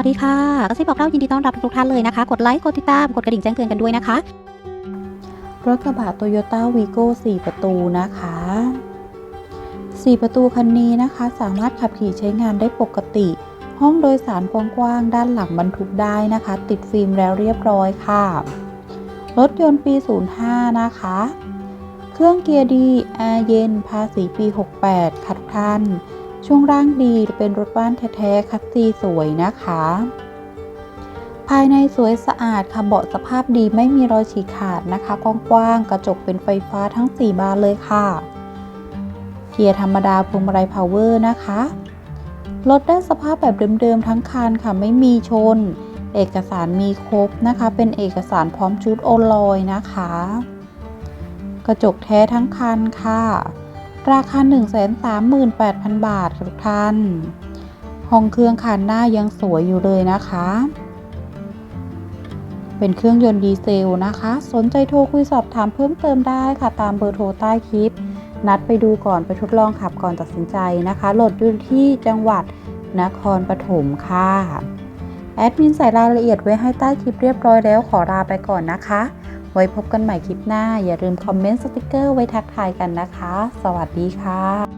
วัสดีค่ะกระซิบบอกเล่ายินดีต้อนรับทุกท่านเลยนะคะ กดไลค์ กดติดตาม กดกระดิ่งแจ้งเตือนกันด้วยนะคะ รถกระบะโตโยต้าวีโก้4ประตูนะคะ 4 ประตูคันนี้นะคะ สามารถขับขี่ใช้งานได้ปกติ ห้องโดยสารกว้างๆ ด้านหลังบรรทุกได้นะคะ ติดฟิล์มแล้วเรียบร้อยค่ะ รถยนต์ปี 05 นะคะ เครื่องเกียร์ดีแอร์เย็น ภาษีปี 68 ค่ะทุกท่าน ช่วงร่างดีเป็นรถบ้านแท้ๆคัสซีสวยนะคะ ภายในสวยสะอาดค่ะเบาะสภาพดีไม่มีรอยฉีกขาดนะคะกว้างๆกระจกเป็นไฟฟ้าทั้ง 4 บานเลยค่ะ เกียร์ธรรมดาพวงมาลัยพาวเวอร์นะคะรถได้สภาพแบบเดิมๆทั้งคันค่ะไม่มีชน เอกสารมีครบนะคะ เป็นเอกสารพร้อมชุดโอนลอยนะคะ กระจกแท้ทั้งคันค่ะ ราคา 138,000 บาทค่ะทุกท่าน ห้องเครื่องคันหน้ายังสวยอยู่เลยนะคะ เป็นเครื่องยนต์ดีเซลนะคะ สนใจโทรคุยสอบถามเพิ่มเติมได้ค่ะตามเบอร์โทรใต้คลิป นัดไปดูก่อนไปทดลองขับก่อนตัดสินใจนะคะโหลดอยู่ที่จังหวัดนครปฐมค่ะแอดมินใส่รายละเอียดไว้ให้ใต้คลิปเรียบร้อยแล้วขอลาไปก่อนนะคะ ไว้พบกันใหม่คลิปหน้า อย่าลืมคอมเมนต์สติกเกอร์ไว้ทักทายกันนะคะ สวัสดีค่ะ